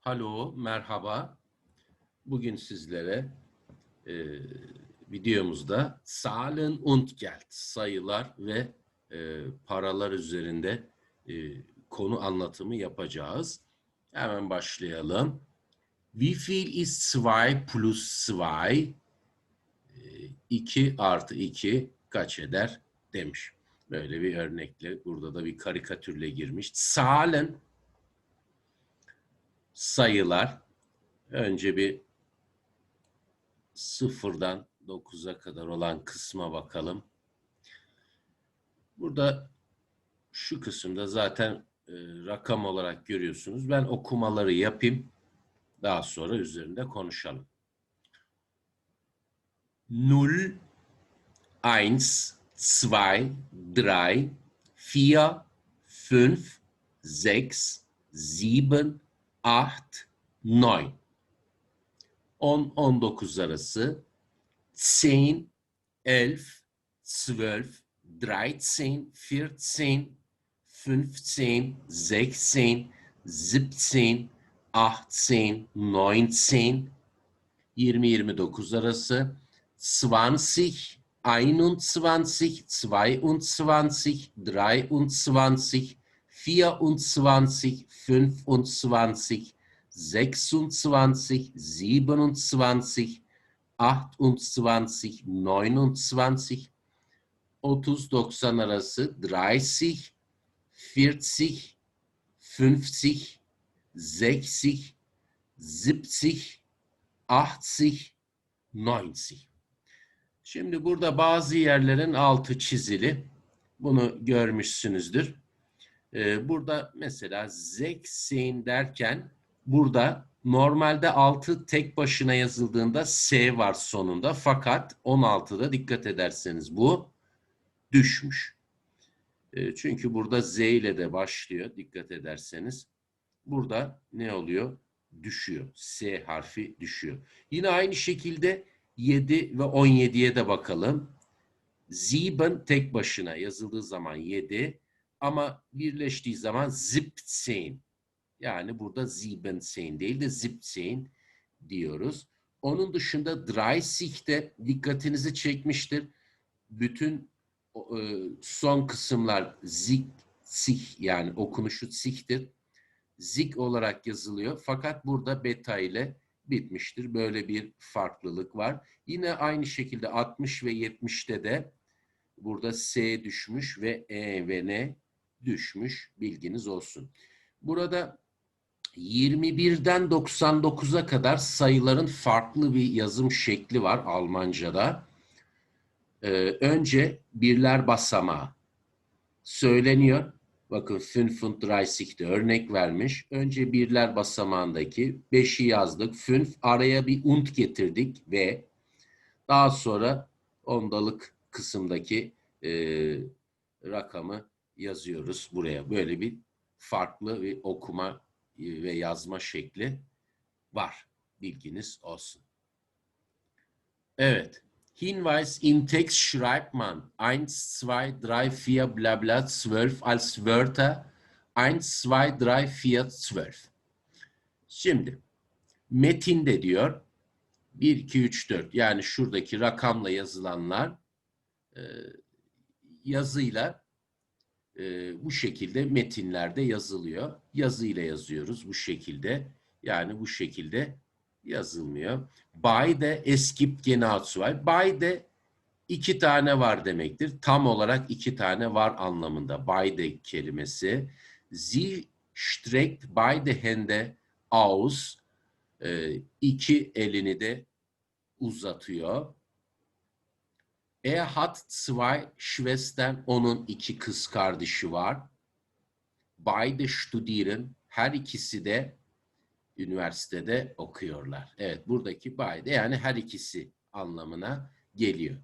Hallo, merhaba. Bugün sizlere e, videomuzda Zahlen und Geld, sayılar ve e, paralar üzerinde e, konu anlatımı yapacağız. Hemen başlayalım. Wie viel ist 2 plus 2? 2 artı 2 kaç eder demiş. Böyle bir örnekle burada da bir karikatürle girmiş. Zahlen sayılar. Önce bir sıfırdan 9'a kadar olan kısma bakalım. Burada şu kısımda zaten e, rakam olarak görüyorsunuz. Ben okumaları yapayım. Daha sonra üzerinde konuşalım. 0, 1, 2, 3, 4, 5, 6, 7, 8, 9. 10, 19 arası. 10, 11, 12, 13, 14, 15, 16, 17, 18, 19, 20-29 arası. 20, 21, 22, 23, 24, 25, 26, 27, 28, 29, 30-90 arası 30, 40, 50, 60, 70, 80, 90. Şimdi burada bazı yerlerin altı çizili. Bunu görmüşsünüzdür. Ee, burada mesela zeksin derken burada normalde 6 tek başına yazıldığında S var sonunda. Fakat 16'da dikkat ederseniz bu düşmüş. Ee, çünkü burada Z ile de başlıyor dikkat ederseniz. Burada ne oluyor? Düşüyor. S harfi düşüyor. Yine aynı şekilde 7 ve 17'ye de bakalım. Sieben tek başına yazıldığı zaman 7 ama birleştiği zaman siebzehn. Yani burada siebenzehn değil de siebzehn diyoruz. Onun dışında 30'de dikkatinizi çekmiştir. Bütün e, son kısımlar zik, sih yani okunuşu sihtir. Zik olarak yazılıyor. Fakat burada beta ile bitmiştir. Böyle bir farklılık var. Yine aynı şekilde 60 ve 70'te de burada S düşmüş ve E ve N düşmüş. Bilginiz olsun. Burada 21'den 99'a kadar sayıların farklı bir yazım şekli var Almanca'da. Ee, önce birler basamağı söyleniyor. Bakın 35'de örnek vermiş. Önce birler basamağındaki 5'i yazdık. 5 araya bir und getirdik ve daha sonra ondalık kısımdaki e, rakamı yazıyoruz buraya. Böyle bir farklı bir okuma ve yazma şekli var. Bilginiz olsun. Evet. Hinweis, im Text schreibt man 1, 2, 3, 4, bla bla, 12 als Wörter. 1, 2, 3, 4, 12. Şimdi metinde diyor 1, 2, 3, 4 yani şuradaki rakamla yazılanlar e, yazıyla e, bu şekilde metinlerde yazılıyor. Yazıyla yazıyoruz bu şekilde. Yani bu şekilde yazılmıyor. Beide es gibt genau zwei. Beide iki tane var demektir. Tam olarak iki tane var anlamında. Beide kelimesi. Sie streckt beide Hände aus. E, iki elini de uzatıyor. Er hat zwei Schwestern, onun iki kız kardeşi var. Beide studieren, her ikisi de üniversitede okuyorlar. Evet, buradaki beide yani her ikisi anlamına geliyor.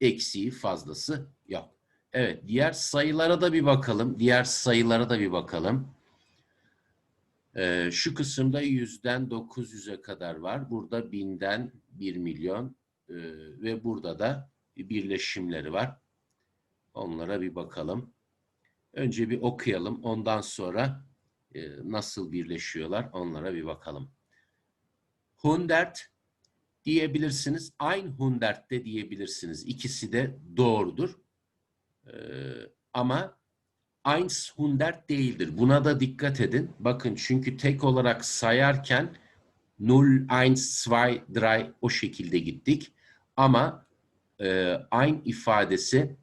Eksiği fazlası yok. Evet, diğer sayılara da bir bakalım. Diğer sayılara da bir bakalım. Ee, şu kısımda yüzden 900'e kadar var. Burada binden 1 milyon ee, ve burada da birleşimleri var. Onlara bir bakalım. Önce bir okuyalım. Ondan sonra e, nasıl birleşiyorlar onlara bir bakalım. Hundert diyebilirsiniz. Ein hundert de diyebilirsiniz. İkisi de doğrudur. Ee, ama eins hundert değildir. Buna da dikkat edin. Bakın çünkü tek olarak sayarken 0, 1, 2, 3 o şekilde gittik. Ama e, ein ifadesi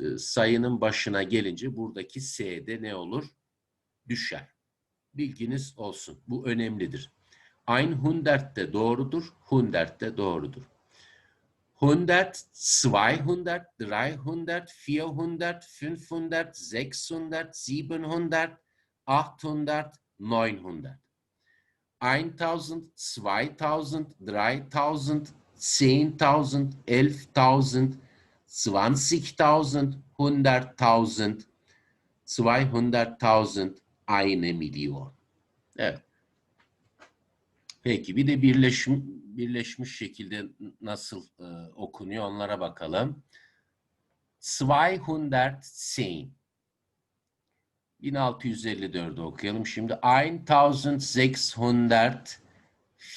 e, sayının başına gelince buradaki s'de ne olur? Düşer. Bilginiz olsun. Bu önemlidir. Ein hundert de doğrudur, hundert de doğrudur. Hundert, 200, 300, 400, 500, 600, 700, 800, 900. 1000, 2000, 3000, 10.000, 11.000, 20.000, 100.000, 200.000, 1 milyon. Evet. Peki bir de birleşmiş, birleşmiş şekilde nasıl e, okunuyor onlara bakalım. 210. 1654'ü okuyalım. Şimdi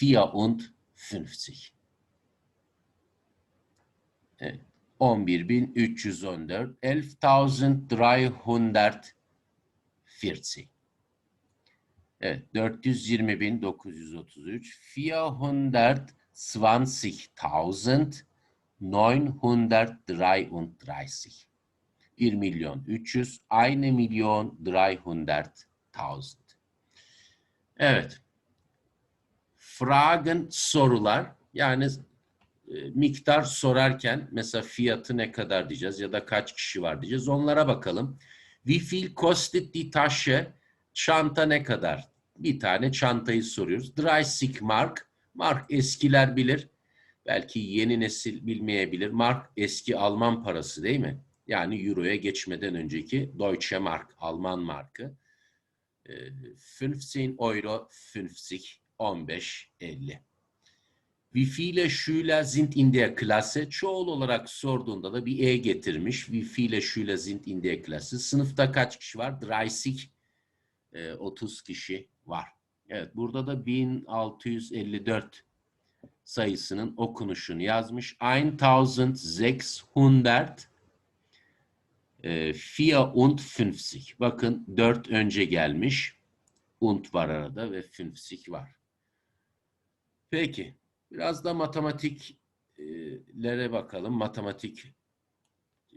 1654. Evet. 11.314. 11.340. Evet, 420.933. 420.933. 1 milyon 300. 1 milyon 300.000. Evet. Fragen sorular. Yani miktar sorarken mesela fiyatı ne kadar diyeceğiz ya da kaç kişi var diyeceğiz. Onlara bakalım. Wie viel kostet die Tasche? Çanta ne kadar? Bir tane çantayı soruyoruz. 30 mark. Mark eskiler bilir. Belki yeni nesil bilmeyebilir. Mark eski Alman parası değil mi? Yani Euro'ya geçmeden önceki Deutsche Mark, Alman markı. E, 15 Euro 50, 15, 50. Wie viele Schüler sind in der Klasse? Çoğul olarak sorduğunda da bir E getirmiş. Wie viele Schüler sind in der Klasse? Sınıfta kaç kişi var? 30, e, 30 kişi var. Evet, burada da 1654 sayısının okunuşunu yazmış. 1600 e, 54. Bakın 4 önce gelmiş. Und var arada ve 50 var. Peki. Biraz da matematiklere bakalım. Matematik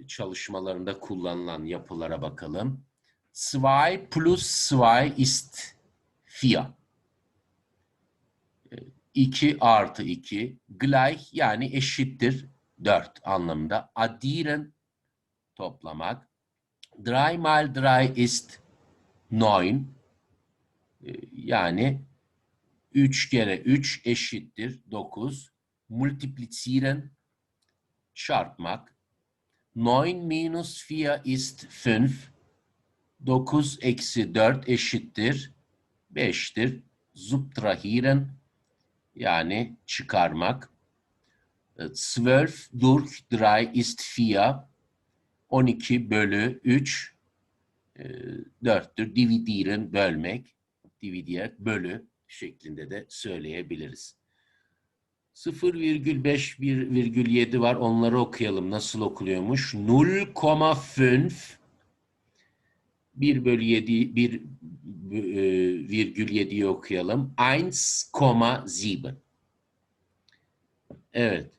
çalışmalarında kullanılan yapılara bakalım. 2 plus 2 ist 4. 2 artı 2 gleich yani eşittir 4 anlamında. Addieren toplamak. 3 mal 3 ist 9. Yani 3 kere 3 eşittir 9. Multiplizieren çarpmak. 9 minus 4 ist 5. 9 eksi 4 eşittir 5'tir. Subtrahieren yani çıkarmak. 12 durch 3 ist 4. 12 bölü 3 4'tür. Dividieren bölmek. Dividier bölü şeklinde de söyleyebiliriz. 0,5,7 var. Onları okuyalım. Nasıl okuluyormuş? 0,5 1 bölü 7 1 virgül 7'yi okuyalım. 1,7 Evet.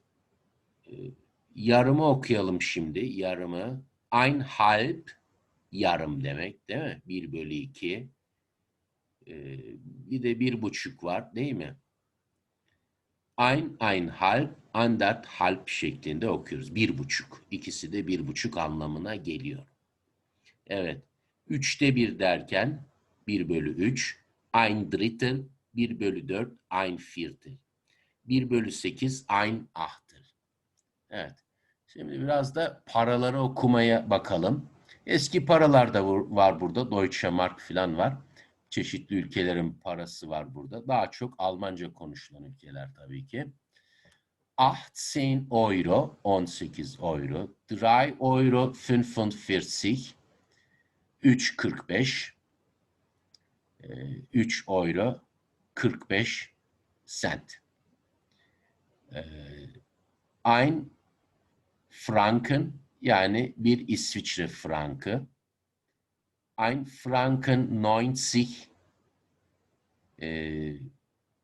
Yarımı okuyalım şimdi. Yarımı. Ein halb yarım demek değil mi? 1 bölü 2. Ee, bir de bir buçuk var değil mi? Ein, ein halb, andert halb şeklinde okuyoruz. Bir buçuk. İkisi de bir buçuk anlamına geliyor. Evet. Üçte bir derken bir bölü üç. Ein drittel, bir bölü dört. Ein viertel. Bir bölü sekiz. Ein achtel. Evet. Şimdi biraz da paraları okumaya bakalım. Eski paralar da var burada. Deutsche Mark falan var çeşitli ülkelerin parası var burada. Daha çok Almanca konuşulan ülkeler tabii ki. 18 Euro, 18 Euro. 3 Euro 45, 3.45. Ee, 3 euro 45 cent. Ee, Ein Franken yani bir İsviçre frankı. Ein Franken 90 ee,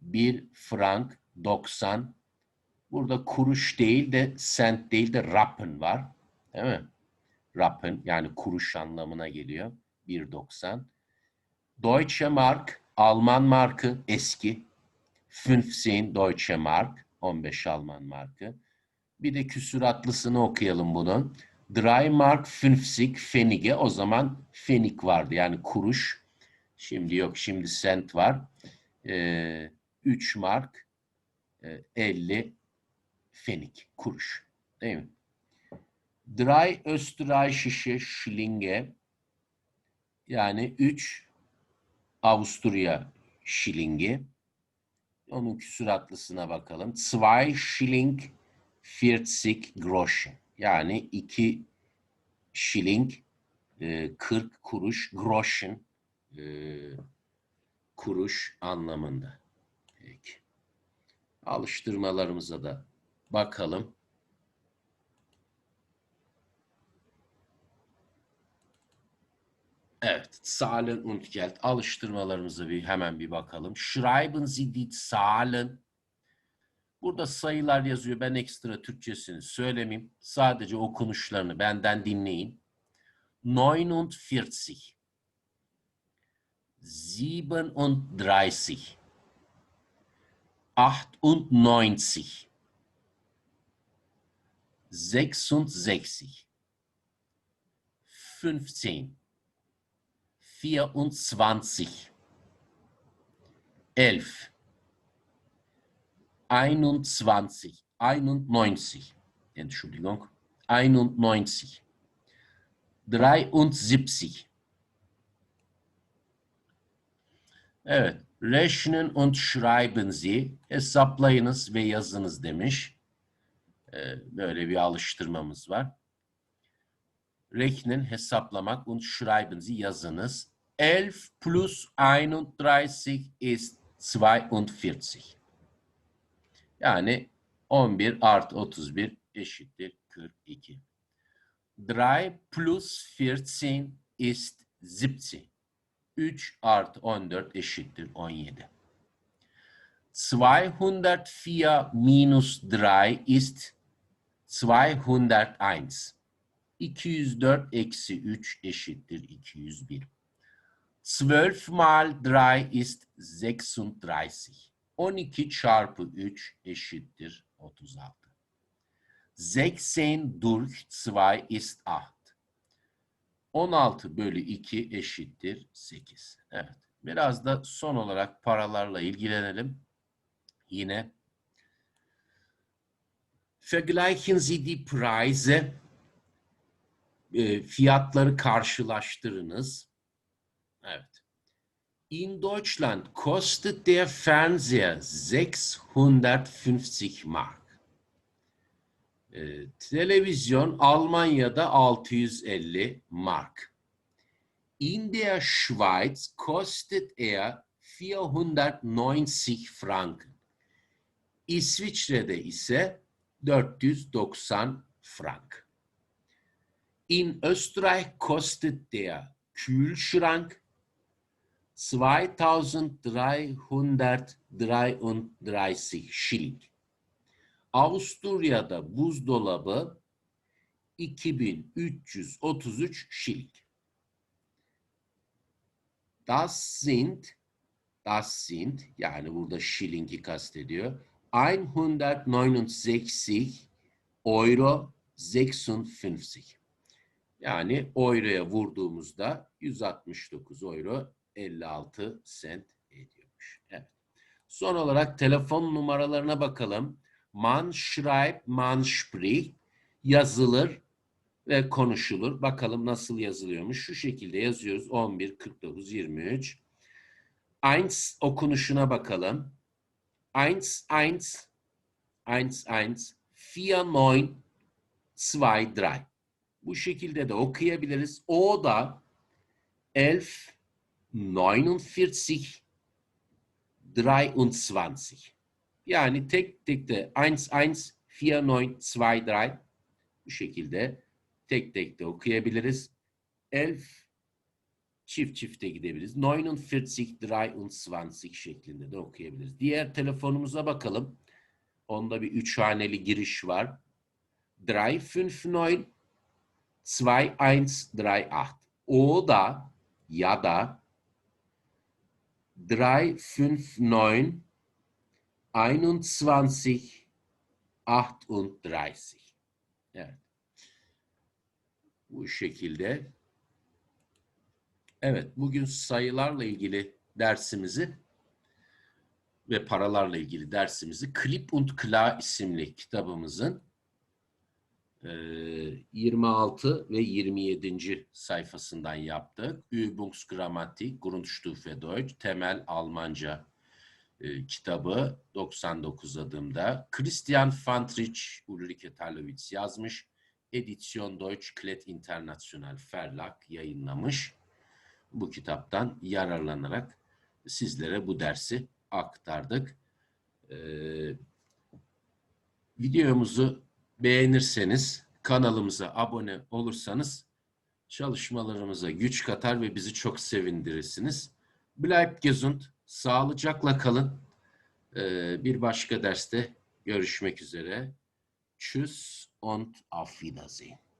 bir frank 90 burada kuruş değil de sent değil de rappen var. Değil mi? Rappen yani kuruş anlamına geliyor. 1.90. Deutsche Mark Alman markı eski. 15 Deutsche Mark 15 Alman markı. Bir de küsuratlısını okuyalım bunun. Drei Mark 50 Pfennige o zaman fenik vardı yani kuruş. Şimdi yok şimdi sent var. Ee, 3 mark e, 50 fenik kuruş. Değil mi? Drei Österreichische Schlinge yani 3 Avusturya şilingi. Onun küsuratlısına bakalım. Zwei Schilling 40 Groschen. Yani 2 şiling e, 40 kuruş Groschen e, kuruş anlamında. Peki. Alıştırmalarımıza da bakalım. Evet, Zahlen und Geld alıştırmalarımıza bir hemen bir bakalım. Schreiben Sie die Zahlen. Burada sayılar yazıyor. Ben ekstra Türkçesini söylemeyeyim. Sadece okunuşlarını benden dinleyin. 49 37 98 66 15 24 11 21 91 Entschuldigung 91 73 Evet. Rechnen und schreiben Sie. Hesaplayınız ve yazınız demiş. Ee, böyle bir alıştırmamız var. Rechnen hesaplamak und schreiben Sie yazınız. 11 plus 31 ist 42. Yani 11 artı 31 eşittir 42. 3 plus 14 ist 17. 3 artı 14 eşittir 17. 204 minus 3 ist 201. 204 eksi 3 eşittir 201. 12 mal 3 ist 36. 12 çarpı 3 eşittir 36. 16 durch 2 ist 8. 16 bölü 2 eşittir 8. Evet. Biraz da son olarak paralarla ilgilenelim. Yine Vergleichen Sie die Preise. E, fiyatları karşılaştırınız. Evet. In Deutschland kostet der Fernseher 650 Mark. Ee, televizyon Almanya'da 650 Mark. In der Schweiz kostet er 490 Franken. İsviçre'de ise 490 frank. In Österreich kostet der Kühlschrank 2333 Schilling. Avusturya'da buzdolabı 2333 Schilling. Das sind das sind yani burada şilingi kastediyor. 169 euro 56. Yani euroya vurduğumuzda 169 euro 56 sent ediyormuş. Evet. Son olarak telefon numaralarına bakalım. Man schreibt, man spricht yazılır ve konuşulur. Bakalım nasıl yazılıyormuş. Şu şekilde yazıyoruz. 11, 49, 23. Eins okunuşuna bakalım. Eins, eins, eins, eins, vier, neun, zwei, drei. Bu şekilde de okuyabiliriz. O da elf, 49, 23. Yani tek tek de 1, 1, 4, 9, 2, 3 bu şekilde tek tek de okuyabiliriz. Elf çift çifte gidebiliriz. 49, 23 şeklinde de okuyabiliriz. Diğer telefonumuza bakalım. Onda bir üç haneli giriş var. 359 2138. O da ya da 359 21 38. Evet. Bu şekilde. Evet, bugün sayılarla ilgili dersimizi ve paralarla ilgili dersimizi Klip und Kla isimli kitabımızın 26 ve 27. sayfasından yaptık. Übungsgrammatik, Grundstufe Deutsch, Temel Almanca kitabı 99 adımda. Christian Fantrich, Ulrike Tarlowitz yazmış. Edisyon Deutsch Klet International Verlag yayınlamış. Bu kitaptan yararlanarak sizlere bu dersi aktardık. Ee, videomuzu beğenirseniz, kanalımıza abone olursanız çalışmalarımıza güç katar ve bizi çok sevindirirsiniz. Bleibt gesund, sağlıcakla kalın. Ee, bir başka derste görüşmek üzere. Tschüss und auf Wiedersehen.